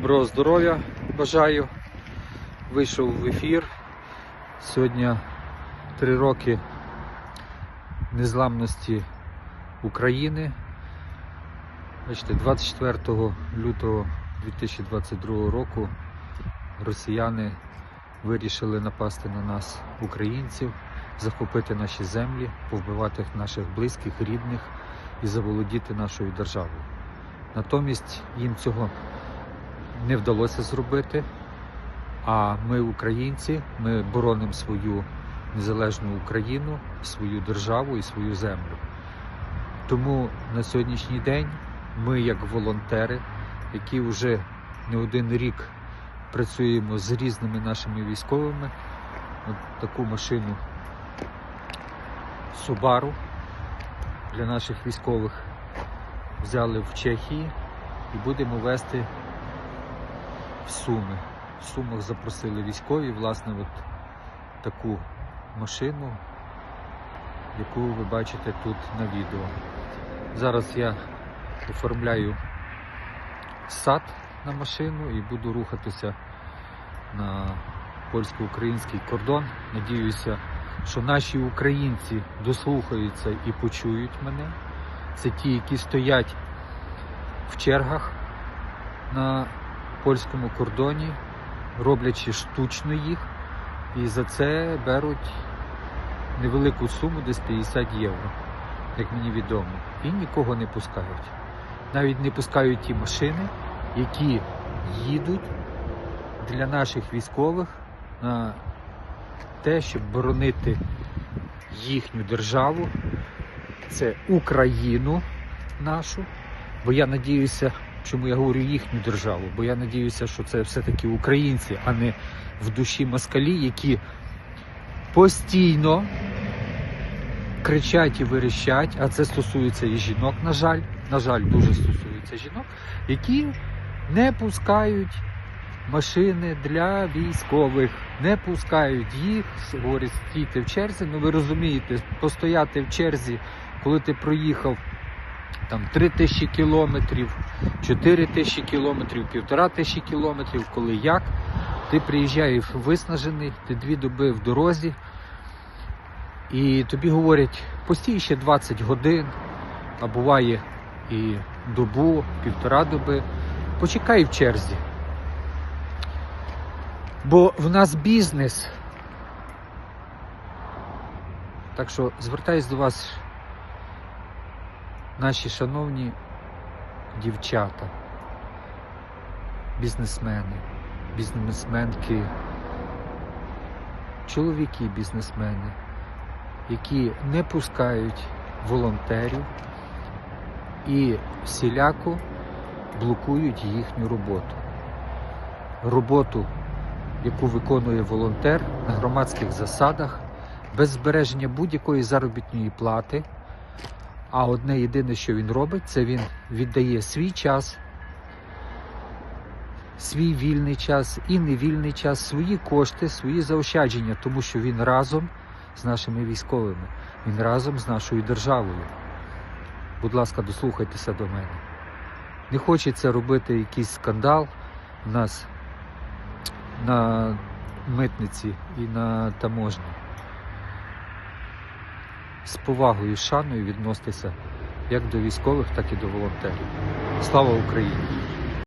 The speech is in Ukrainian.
Доброго здоров'я бажаю. Вийшов в ефір. Сьогодні три роки незламності України. Бачите, 24 лютого 2022 року росіяни вирішили напасти на нас, українців, захопити наші землі, повбивати наших близьких, рідних і заволодіти нашою державою. Натомість їм цього не вдалося зробити. А ми, українці, ми боронимо свою незалежну Україну, свою державу і свою землю. Тому на сьогоднішній день ми, як волонтери, які вже не один рік працюємо з різними нашими військовими, от таку машину Subaru для наших військових взяли в Чехії і будемо вести в Суми. В Сумах запросили військові, власне, от таку машину, яку ви бачите тут на відео. Зараз я оформляю сад на машину і буду рухатися на польсько-український кордон. Надіюся, що наші українці дослухаються і почують мене. Це ті, які стоять в чергах на польському кордоні, роблячи штучно їх, і за це беруть невелику суму, десь 50 євро, як мені відомо, і нікого не пускають. Навіть не пускають ті машини, які їдуть для наших військових на те, щоб боронити їхню державу, це Україну нашу. Бо я надіюся, чому я говорю їхню державу, бо я надіюся, що це все-таки українці, а не в душі москалі, які постійно кричать і верещать, а це стосується і жінок, на жаль, на жаль, дуже стосується жінок, які не пускають машини для військових, не пускають їх, говорять, стійте в черзі. Ну ви розумієте, постояти в черзі, коли ти проїхав там 3 тисячі кілометрів, 4 тисячі кілометрів, півтора тисячі кілометрів, коли як. Ти приїжджаєш виснажений, ти дві доби в дорозі, і тобі говорять, постій ще 20 годин, а буває і добу, півтора доби. Почекай в черзі. Бо в нас бізнес. Так що звертаюсь до вас наші шановні дівчата, бізнесмени, бізнесменки, чоловіки бізнесмени, які не пускають волонтерів і всіляко блокують їхню роботу. Роботу, яку виконує волонтер на громадських засадах, без збереження будь-якої заробітної плати. А одне єдине, що він робить, це він віддає свій час, свій вільний час і невільний час, свої кошти, свої заощадження, тому що він разом з нашими військовими, він разом з нашою державою. Будь ласка, дослухайтеся до мене. Не хочеться робити якийсь скандал у нас на митниці і на таможні з повагою і шаною відноситися як до військових, так і до волонтерів. Слава Україні!